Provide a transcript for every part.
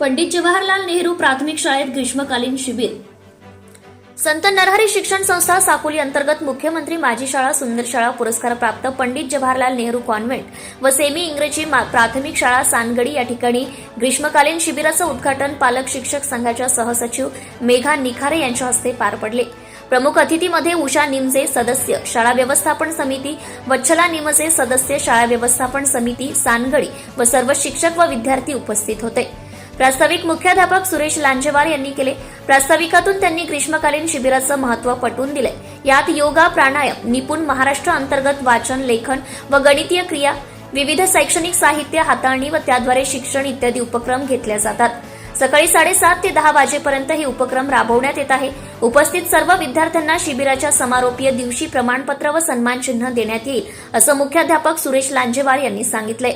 पंडित जवाहरलाल नेहरू प्राथमिक शाळेत ग्रीष्मकालीन शिबिर. संत नरहरी शिक्षण संस्था साकोली अंतर्गत मुख्यमंत्री माजी शाळा सुंदर शाळा पुरस्कार प्राप्त पंडित जवाहरलाल नेहरू कॉन्व्हेंट व सेमी इंग्रजी मा- प्राथमिक शाळा सानगडी या ठिकाणी ग्रीष्मकालीन शिबिराचं उद्घाटन पालक शिक्षक संघाच्या सहसचिव मेघा निखारे यांच्या हस्ते पार पडले. प्रमुख अतिथीमध्ये उषा निमजे सदस्य शाळा व्यवस्थापन समिती वच्छला निमजे सदस्य शाळा व्यवस्थापन समिती सानगडी व सर्व शिक्षक व विद्यार्थी उपस्थित होते. प्रास्ताविक मुख्याध्यापक सुरेश लांजेवार यांनी केले. प्रास्ताविकातून त्यांनी ग्रीष्मकालीन शिबिराचं महत्त्व पटवून दिले यात योगा प्राणायाम निपुण महाराष्ट्र अंतर्गत वाचन लेखन व गणितीय क्रिया विविध शैक्षणिक साहित्य हाताळणी व त्याद्वारे शिक्षण इत्यादी उपक्रम घेतले जातात. सकाळी साडेसात ते दहा वाजेपर्यंत हे उपक्रम राबवण्यात येत आहे. उपस्थित सर्व विद्यार्थ्यांना शिबिराच्या समारोपीय दिवशी प्रमाणपत्र व सन्मानचिन्ह देण्यात येईल असं मुख्याध्यापक सुरेश लांजेवार यांनी सांगितलंय.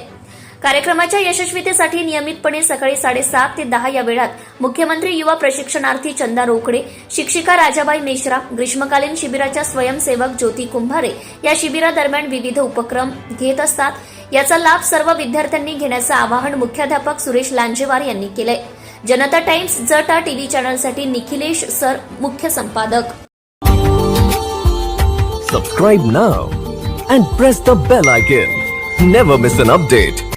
कार्यक्रमाच्या यशस्वीतेसाठी नियमितपणे सकाळी साडेसात ते दहा या वेळात मुख्यमंत्री युवा प्रशिक्षणार्थी चंदा रोकडे शिक्षिका राजाबाई मेश्रा ग्रीष्मकालीन शिबिराच्या स्वयंसेवक ज्योती कुंभारे या शिबिरादरम्यान विविध उपक्रम घेत असतात. याचा लाभ सर्व विद्यार्थ्यांनी घेण्याचं आवाहन मुख्याध्यापक सुरेश लांजेवार यांनी केलंय. जनता टाइम्स जटा टीव्ही चॅनलसाठी निखिलेश सर मुख्य संपादक. Subscribe now and press the bell icon never miss an update